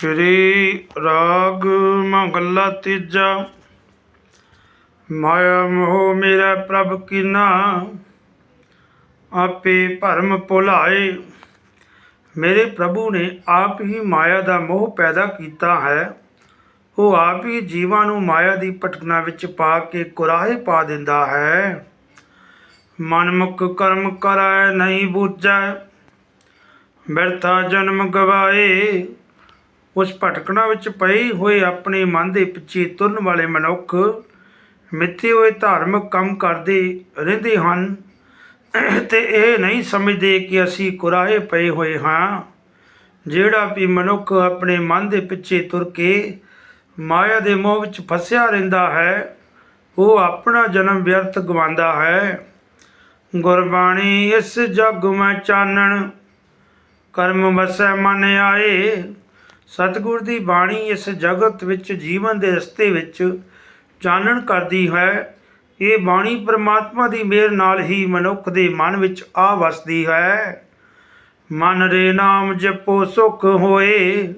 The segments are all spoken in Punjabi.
ਸ੍ਰੀ ਰਾਗ ਮਹੱਲਾ ਤੀਜਾ। ਮਾਇਆ ਮੋਹ ਮੇਰਾ ਪ੍ਰਭ ਕੀਨਾ ਆਪੇ ਭਰਮ ਭੁਲਾਏ। ਮੇਰੇ ਪ੍ਰਭੂ ਨੇ ਆਪ ਹੀ ਮਾਇਆ ਦਾ ਮੋਹ ਪੈਦਾ ਕੀਤਾ ਹੈ। ਉਹ ਆਪ ਹੀ ਜੀਵਾਂ ਨੂੰ ਮਾਇਆ ਦੀ ਭਟਕਣਾ ਵਿੱਚ ਪਾ ਕੇ ਕੁਰਾਹੇ ਪਾ ਦਿੰਦਾ ਹੈ। ਮਨਮੁਖ ਕਰਮ ਕਰੈ, ਨਹੀਂ ਬੂਝੈ। ਬਿਰਥਾ ਜਨਮ ਗਵਾਏ। ਉਸ ਭਟਕਣਾ ਵਿੱਚ ਪਏ ਹੋਏ ਆਪਣੇ ਮਨ ਦੇ ਪਿੱਛੇ ਤੁਰਨ ਵਾਲੇ ਮਨੁੱਖ ਮਿੱਥੇ ਹੋਏ ਧਾਰਮਿਕ ਕੰਮ ਕਰਦੇ ਰਹਿੰਦੇ ਹਨ ਤੇ ਇਹ ਨਹੀਂ ਸਮਝਦੇ ਕਿ ਅਸੀਂ ਕੁਰਾਹੇ ਪਏ ਹੋਏ ਹਾਂ, ਜਿਹੜਾ ਵੀ ਮਨੁੱਖ ਆਪਣੇ ਮਨ ਦੇ ਪਿੱਛੇ ਤੁਰ ਕੇ ਮਾਇਆ ਦੇ ਮੋਹ ਵਿੱਚ ਫਸਿਆ ਰਹਿੰਦਾ ਹੈ, ਉਹ ਆਪਣਾ ਜਨਮ ਵਿਅਰਥ ਗਵਾਉਂਦਾ ਹੈ। ਗੁਰਬਾਣੀ, ਇਸ ਜਗ ਮੈਂ ਚਾਨਣ, ਕਰਮ ਵਸੈ ਮਨ ਆਏ। ਸਤਿਗੁਰ ਦੀ ਬਾਣੀ ਇਸ ਜਗਤ ਵਿੱਚ, ਜੀਵਨ ਦੇ ਰਸਤੇ ਵਿੱਚ ਚਾਨਣ ਕਰਦੀ ਹੈ। ਇਹ ਬਾਣੀ ਪ੍ਰਮਾਤਮਾ ਦੀ ਮਿਹਰ ਨਾਲ ਹੀ ਮਨੁੱਖ ਦੇ ਮਨ ਵਿੱਚ ਆ ਵਸਦੀ ਹੈ। ਮਨ ਰੇ ਨਾਮ ਜਪੋ, ਸੁਖ ਹੋਏ।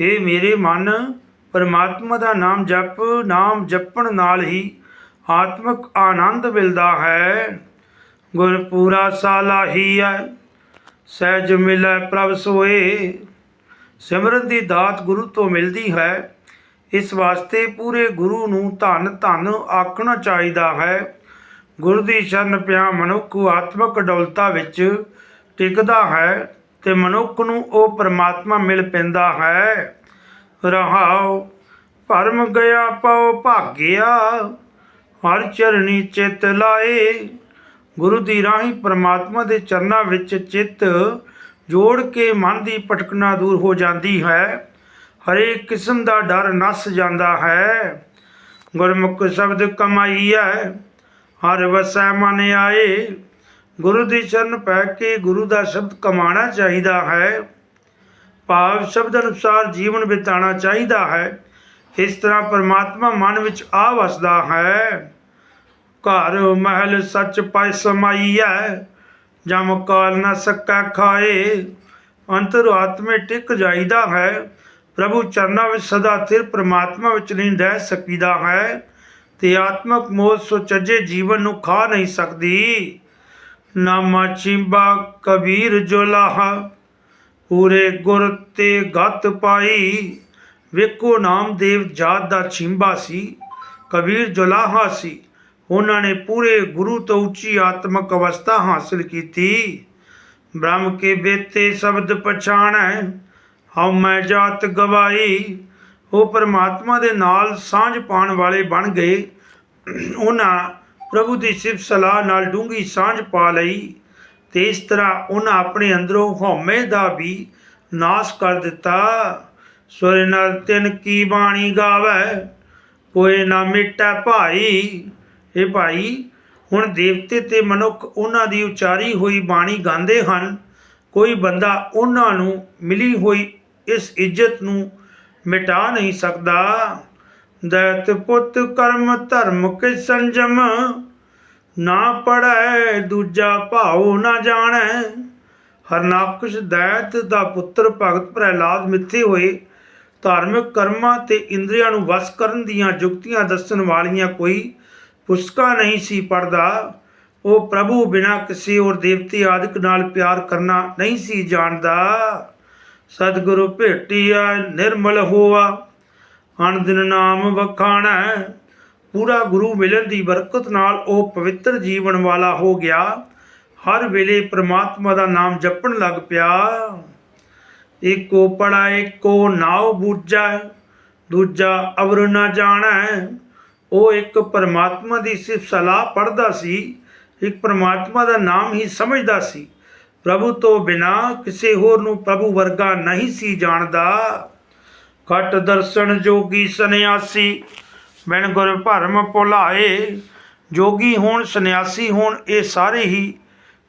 ਇਹ ਮੇਰੇ ਮਨ, ਪਰਮਾਤਮਾ ਦਾ ਨਾਮ ਜਪ, ਨਾਮ ਜਪਣ ਨਾਲ ਹੀ ਆਤਮਿਕ ਆਨੰਦ ਮਿਲਦਾ ਹੈ। ਗੁਰ ਪੂਰਾ ਸਾਲਾਹੀ ਹੈ, ਸਹਿਜ ਮਿਲੈ ਪ੍ਰਭ ਸੋਏ। ਸਿਮਰਨ ਦੀ ਦਾਤ ਗੁਰੂ ਤੋਂ ਮਿਲਦੀ ਹੈ। ਇਸ ਵਾਸਤੇ ਪੂਰੇ ਗੁਰੂ ਨੂੰ ਧੰਨ ਧੰਨ ਆਖਣਾ ਚਾਹੀਦਾ ਹੈ। ਗੁਰੂ ਦੀ ਸ਼ਰਨ ਪਿਆ ਮਨੁੱਖ ਆਤਮਿਕ ਡੌਲਤਾ ਵਿੱਚ ਟਿਕਦਾ ਹੈ ਤੇ ਮਨੁੱਖ ਨੂੰ ਉਹ ਪਰਮਾਤਮਾ ਮਿਲ ਪੈਂਦਾ ਹੈ। ਰਹਾਉ, ਭਰਮ ਗਿਆ ਪਉ ਭਾਗਿਆ, ਹਰ ਚਰਣੀ ਚਿਤ ਲਾਏ। ਗੁਰੂ ਦੀ ਰਾਹੀਂ ਪਰਮਾਤਮਾ ਦੇ ਚਰਨਾਂ ਵਿੱਚ ਚਿੱਤ ਜੋੜ ਕੇ ਮਨ ਦੀ ਭਟਕਣਾ ਦੂਰ ਹੋ ਜਾਂਦੀ ਹੈ। ਹਰੇਕ ਕਿਸਮ ਦਾ ਡਰ ਨਸ ਜਾਂਦਾ ਹੈ। ਗੁਰਮੁਖ ਸ਼ਬਦ ਕਮਾਈ ਹੈ। ਹਰ ਵਸੈ ਮਨ ਆਏ। ਗੁਰੂ ਦੀ ਚਰਨ ਪੈ ਕੇ ਗੁਰੂ ਦਾ ਸ਼ਬਦ ਕਮਾਣਾ ਚਾਹੀਦਾ ਹੈ। ਭਾਵ ਸ਼ਬਦ ਅਨੁਸਾਰ ਜੀਵਨ ਬਿਤਾਉਣਾ ਚਾਹੀਦਾ ਹੈ। ਇਸ ਤਰ੍ਹਾਂ ਪਰਮਾਤਮਾ ਮਨ ਵਿੱਚ ਆ ਵਸਦਾ ਹੈ। ਘਰ ਮਹਿਲ ਸੱਚ ਪਾਇ ਹੈ। ਜਮ ਕਾਲ ਨ ਸਕੈ ਖਾਏ, ਅੰਤਰ ਆਤਮੇ ਟਿਕ ਜਾਈਦਾ ਹੈ। ਪ੍ਰਭੂ ਚਰਨਾਂ ਵਿੱਚ ਸਦਾ ਥਿਰ ਪ੍ਰਮਾਤਮਾ ਵਿੱਚ ਨਹੀਂ ਰਹਿ ਸਕੀਦਾ ਹੈ। ਤੇ ਆਤਮਕ ਮੋਹ ਸੁਚੱਜੇ ਜੀਵਨ ਨੂੰ ਖਾ ਨਹੀਂ ਸਕਦੀ। ਨਾਮਾ ਚਿੰਬਾ ਕਬੀਰ ਜੋਲਾਹਾ ਪੂਰੇ ਗੁਰ ਤੇ ਗਤ ਪਾਈ। ਵੇਖੋ ਨਾਮਦੇਵ ਜਾਤ ਦਾ ਚਿੰਬਾ ਸੀ, ਕਬੀਰ ਜੋਲਾਹਾ ਸੀ। ਉਹਨਾਂ ਨੇ ਪੂਰੇ ਗੁਰੂ ਤੋਂ ਉੱਚੀ ਆਤਮਕ ਅਵਸਥਾ ਹਾਸਲ ਕੀਤੀ। ਬ੍ਰਹਮ ਕੇ ਬੇਤੇ ਸ਼ਬਦ ਪਛਾਣੈ, ਹਉ ਮੈਂ ਜਾਤ ਗਵਾਈ। ਉਹ ਪਰਮਾਤਮਾ ਦੇ ਨਾਲ ਸਾਂਝ ਪਾਉਣ ਵਾਲੇ ਬਣ ਗਏ। ਉਹਨਾਂ ਪ੍ਰਭੂ ਦੀ ਸਿਫਤ ਸਲਾਹ ਨਾਲ ਡੂੰਗੀ ਸਾਂਝ ਪਾ ਲਈ ਤੇ ਇਸ ਤਰ੍ਹਾਂ ਉਹਨਾਂ ਆਪਣੇ ਅੰਦਰੋਂ ਹਉਮੈ ਦਾ ਵੀ ਨਾਸ਼ ਕਰ ਦਿੱਤਾ। ਸੁਰ ਨਰ ਤਿਨ ਕੀ ਬਾਣੀ ਗਾਵੇ ਕੋਏ ਨਾ ਮਿਟੈ ਭਾਈ। ਇਹ ਭਾਈ, ਹੁਣ ਦੇਵਤੇ ਤੇ ਮਨੁੱਖ ਉਹਨਾਂ ਦੀ ਉਚਾਰੀ ਹੋਈ ਬਾਣੀ ਗਾਉਂਦੇ ਹਨ। ਕੋਈ ਬੰਦਾ ਉਹਨਾਂ ਨੂੰ ਮਿਲੀ ਹੋਈ ਇਸ ਇੱਜ਼ਤ ਨੂੰ ਮਿਟਾ ਨਹੀਂ ਸਕਦਾ। ਦੈਤ ਪੁੱਤ ਕਰਮ ਧਰਮ ਕੇ ਸੰਜਮ, ਨਾ ਪੜੈ ਦੂਜਾ ਭਾਉ ਨਾ ਜਾਣੈ। ਹਰਨਾਕਸ਼ ਦੈਤ ਦਾ ਪੁੱਤਰ ਭਗਤ ਪ੍ਰਹਿਲਾਦ ਮਿੱਥੇ ਹੋਏ। ਧਾਰਮਿਕ ਕਰਮਾਂ ਤੇ ਇੰਦਰੀਆਂ ਨੂੰ ਵਸ ਕਰਨ ਦੀਆਂ ਜੁਗਤੀਆਂ ਦੱਸਣ ਵਾਲੀਆਂ ਕੋਈ ਪੁਸਤਕਾਂ ਨਹੀਂ ਸੀ ਪੜਦਾ। ਉਹ ਪ੍ਰਭੂ ਬਿਨਾ ਕਿਸੇ ਹੋਰ ਦੇਵਤੇ ਆਦਿਕ ਨਾਲ ਪਿਆਰ ਕਰਨਾ ਨਹੀਂ ਸੀ ਜਾਣਦਾ। ਸਤਿਗੁਰੂ ਭੇਟਿਆ ਨਿਰਮਲ ਹੋਆ। ਅਨੰਦਨ ਨਾਮ ਵਖਾਣਾ। ਪੂਰਾ ਗੁਰੂ ਮਿਲਣ ਦੀ ਬਰਕਤ ਨਾਲ ਉਹ ਪਵਿੱਤਰ ਜੀਵਨ ਵਾਲਾ ਹੋ ਗਿਆ। ਹਰ ਵੇਲੇ ਪ੍ਰਮਾਤਮਾ ਦਾ ਨਾਮ ਜਪਣ ਲੱਗ ਪਿਆ। ਏਕੋ ਪੜਾ ਏਕੋ ਨਾਉ ਬੂਝਾ। ਦੂਜਾ ਅਵਰ ਨਾ ਜਾਣੈ। ਉਹ ਇੱਕ ਪਰਮਾਤਮਾ ਦੀ ਸਿਫਤ ਸਲਾਹ ਪੜਦਾ ਸੀ, ਇੱਕ ਪਰਮਾਤਮਾ ਦਾ ਨਾਮ ਹੀ ਸਮਝਦਾ ਸੀ। ਪ੍ਰਭੂ ਤੋਂ ਬਿਨਾ ਕਿਸੇ ਹੋਰ ਨੂੰ ਪ੍ਰਭੂ ਵਰਗਾ ਨਹੀਂ ਸੀ ਜਾਣਦਾ। ਘਟ ਦਰਸ਼ਨ ਜੋਗੀ ਸੰਨਿਆਸੀ, ਬਿਨ ਗੁਰ ਭਰਮ ਭੁਲਾਏ। ਜੋਗੀ ਹੋਣ, ਸੰਨਿਆਸੀ ਹੋਣ, ਇਹ ਸਾਰੇ ਹੀ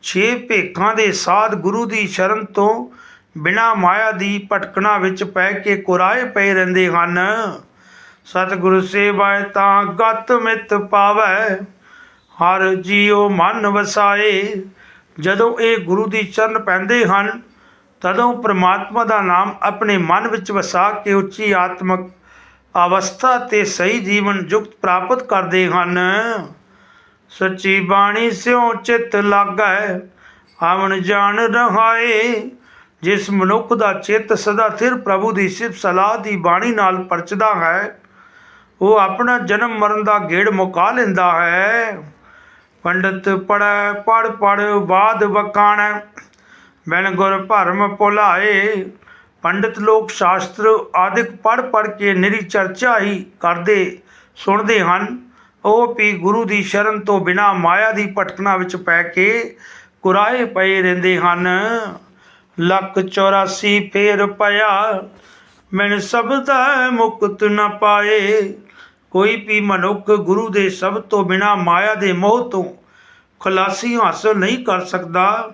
ਛੇ ਭੇਖਾਂ ਦੇ ਸਾਧ ਗੁਰੂ ਦੀ ਸ਼ਰਨ ਤੋਂ ਬਿਨਾ ਮਾਇਆ ਦੀ ਭਟਕਣਾ ਵਿੱਚ ਪੈ ਕੇ ਕੁਰਾਏ ਪਏ ਰਹਿੰਦੇ ਹਨ। ਸਤਿਗੁਰ ਸੇਵਾਏ ਤਾਂ ਗਤ ਮਿਤ ਪਾਵੈ, ਹਰ ਜੀਉ ਮਨ ਵਸਾਏ। ਜਦੋਂ ਇਹ ਗੁਰੂ ਦੀ ਚਰਨ ਪੈਂਦੇ ਹਨ, ਤਦੋਂ ਪ੍ਰਮਾਤਮਾ ਦਾ ਨਾਮ ਆਪਣੇ ਮਨ ਵਿੱਚ ਵਸਾ ਕੇ ਉੱਚੀ ਆਤਮਕ ਅਵਸਥਾ ਤੇ ਸਹੀ ਜੀਵਨ ਜੁਗਤ ਪ੍ਰਾਪਤ ਕਰਦੇ ਹਨ। ਸੱਚੀ ਬਾਣੀ ਸਿਉ ਚਿਤ ਲਾਗੈ, ਆਵਣ ਜਾਣ ਰਹਾਏ। ਜਿਸ ਮਨੁੱਖ ਦਾ ਚਿੱਤ ਸਦਾ ਥਿਰ ਪ੍ਰਭੂ ਦੀ ਸਿਫਤ ਸਲਾਹ ਦੀ ਬਾਣੀ ਨਾਲ ਪਰਚਦਾ ਹੈ ਉਹ ਆਪਣਾ ਜਨਮ ਮਰਨ ਦਾ ਗੇੜ ਮੁਕਾ ਲੈਂਦਾ ਹੈ। ਪੰਡਤ ਪੜੈ ਪੜ ਪੜ ਬਾਦ ਵਕਾਣੈ ਬਿਨ ਗੁਰ ਭਰਮ ਭੁਲਾਏ। ਪੰਡਤ ਲੋਕ ਸ਼ਾਸਤਰ ਆਦਿਕ ਪੜ ਪੜ ਕੇ ਨਿਰੀ ਚਰਚਾ ਹੀ ਕਰਦੇ, ਸੁਣਦੇ ਹਨ। ਉਹ ਵੀ ਗੁਰੂ ਦੀ ਸ਼ਰਨ ਤੋਂ ਬਿਨਾ ਮਾਇਆ ਦੀ ਭਟਕਣਾ ਵਿੱਚ ਪੈ ਕੇ ਕੁਰਾਏ ਪਏ ਰਹਿੰਦੇ ਹਨ। ਲੱਖ 84 ਫੇਰ ਪਿਆ ਮੈਨ ਸਬਦਾ ਮੁਕਤ ਨ ਪਾਏ। ਕੋਈ ਵੀ ਮਨੁੱਖ ਗੁਰੂ ਦੇ ਸ਼ਬਦ ਤੋਂ ਬਿਨਾ ਮਾਇਆ ਦੇ ਮੋਹ ਤੋਂ ਖਲਾਸੀ ਹਾਸਲ ਨਹੀਂ ਕਰ ਸਕਦਾ,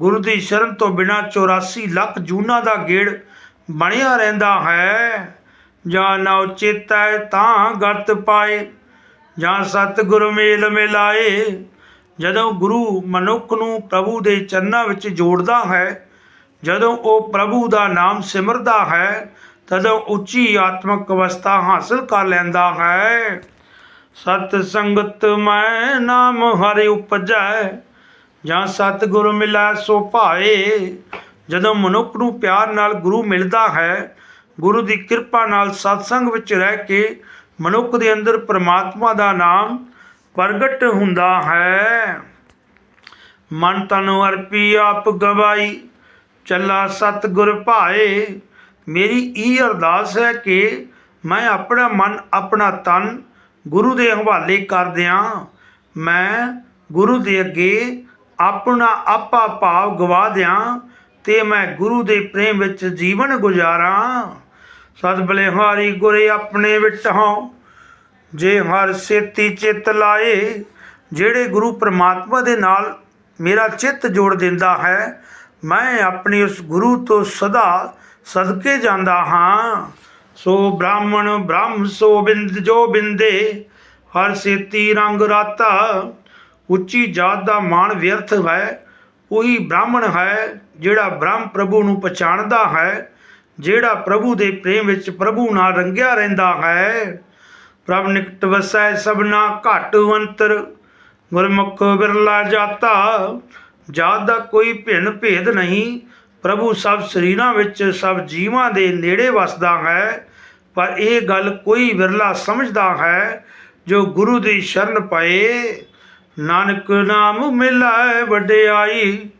ਗੁਰੂ ਦੀ ਸ਼ਰਨ ਤੋਂ ਬਿਨਾ 84 ਲੱਖ ਜੂਨਾਂ ਦਾ ਗੇੜ ਬਣਿਆ ਰਹਿੰਦਾ ਹੈ। ਜਾਂ ਨਾ ਚੇਤੈ ਤਾਂ ਗਤ ਪਾਏ, ਜਾਂ ਸਤਿਗੁਰ ਮੇਲ ਮਿਲਾਏ। ਜਦੋਂ ਗੁਰੂ ਮਨੁੱਖ ਨੂੰ ਪ੍ਰਭੂ ਦੇ ਚਰਨਾਂ ਵਿੱਚ ਜੋੜਦਾ ਹੈ, ਜਦੋਂ ਉਹ ਪ੍ਰਭੂ ਦਾ ਨਾਮ ਸਿਮਰਦਾ ਹੈ ਤਦੋਂ ਉੱਚੀ ਆਤਮਿਕ ਅਵਸਥਾ ਹਾਸਲ ਕਰ ਲੈਂਦਾ ਹੈ। ਸਤ ਸੰਗਤ ਮੈਂ ਨਾਮ ਹਰਿ ਉਪਜੈ, ਜਾਂ ਸਤਿਗੁਰ ਮਿਲੈ ਸੋ ਭਾਏ। ਜਦੋਂ ਮਨੁੱਖ ਨੂੰ ਪਿਆਰ ਨਾਲ ਗੁਰੂ ਮਿਲਦਾ ਹੈ, ਗੁਰੂ ਦੀ ਕਿਰਪਾ ਨਾਲ ਸਤਸੰਗ ਵਿੱਚ ਰਹਿ ਕੇ ਮਨੁੱਖ ਦੇ ਅੰਦਰ ਪ੍ਰਮਾਤਮਾ ਦਾ ਨਾਮ ਪ੍ਰਗਟ ਹੁੰਦਾ ਹੈ। ਮਨ ਤਨ ਅਰਪੀ ਆਪ ਗਵਾਈ, ਚੱਲਾ ਸਤਿਗੁਰ ਭਾਏ। ਮੇਰੀ ਇਹ ਅਰਦਾਸ ਹੈ ਕਿ ਮੈਂ ਆਪਣਾ ਮਨ, ਆਪਣਾ ਤਨ ਗੁਰੂ ਦੇ ਹਵਾਲੇ ਕਰ ਦਿਆਂ। ਮੈਂ ਗੁਰੂ ਦੇ ਅੱਗੇ ਆਪਣਾ ਆਪਾ ਭਾਵ ਗਵਾ ਦਿਆਂ ਤੇ ਮੈਂ ਗੁਰੂ ਦੇ ਪ੍ਰੇਮ ਵਿੱਚ ਜੀਵਨ ਗੁਜ਼ਾਰਾਂ। ਸਦ ਬਲਿਹਾਰੀ ਗੁਰੇ ਆਪਣੇ ਵਿਟਹੁ, ਜੇ ਹਰ ਸੇਤੀ ਚਿੱਤ ਲਾਏ, ਜਿਹੜੇ ਗੁਰੂ ਪ੍ਰਮਾਤਮਾ ਦੇ ਨਾਲ ਮੇਰਾ ਚਿੱਤ ਜੋੜ ਦਿੰਦਾ ਹੈ, ਮੈਂ ਆਪਣੇ ਉਸ ਗੁਰੂ ਤੋਂ ਸਦਾ ਸਦਕੇ ਜਾਂਦਾ ਹਾਂ, ਸੋ ਬ੍ਰਾਹਮਣ ਬ੍ਰਹਮ ਸੋ ਬਿੰਦ ਜੋ ਬਿੰਦੇ, ਹਰ ਸੇਤੀ ਰੰਗ ਰਾਤਾ, ਉੱਚੀ ਜਾਤ ਦਾ ਮਾਣ ਵਿਅਰਥ ਹੈ, ਉਹੀ ਬ੍ਰਾਹਮਣ ਹੈ ਜਿਹੜਾ ਬ੍ਰਹਮ ਪ੍ਰਭੂ ਨੂੰ ਪਛਾਣਦਾ ਹੈ, ਜਿਹੜਾ ਪ੍ਰਭੂ ਦੇ ਪ੍ਰੇਮ ਵਿੱਚ ਪ੍ਰਭੂ ਨਾਲ ਰੰਗਿਆ ਰਹਿੰਦਾ ਹੈ। ਪ੍ਰਭ ਨਿਕਟ ਵਸੈ ਸਭਨਾ ਘਟ ਅੰਤਰ, ਗੁਰਮੁਖ ਬਿਰਲਾ ਜਾਤਾ, ਜਾਤ ਦਾ ਕੋਈ ਭਿੰਨ ਭੇਦ ਨਹੀਂ ਪ੍ਰਭੂ ਸਭ ਸਰੀਰਾਂ ਵਿੱਚ, ਸਭ ਜੀਵਾਂ ਦੇ ਨੇੜੇ ਵਸਦਾ ਹੈ, ਪਰ ਇਹ ਗੱਲ ਕੋਈ ਵਿਰਲਾ ਸਮਝਦਾ ਹੈ, ਜੋ ਗੁਰੂ ਦੀ ਸ਼ਰਨ ਪਏ। ਨਾਨਕ ਨਾਮ ਮਿਲਾਏ ਵਡਿਆਈ,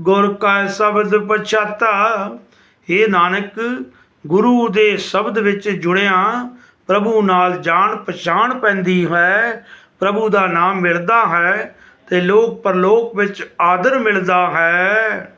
ਗੁਰ ਕਾ ਸ਼ਬਦ ਪਛਾਤਾ। ਇਹ ਨਾਨਕ, ਗੁਰੂ ਦੇ ਸ਼ਬਦ ਵਿੱਚ ਜੁੜਿਆ, ਪ੍ਰਭੂ ਨਾਲ ਜਾਣ ਪਛਾਣ ਪੈਂਦੀ ਹੈ, ਪ੍ਰਭੂ ਦਾ ਨਾਮ ਮਿਲਦਾ ਹੈ ਤੇ ਲੋਕ ਪਰਲੋਕ ਵਿੱਚ ਆਦਰ ਮਿਲਦਾ ਹੈ।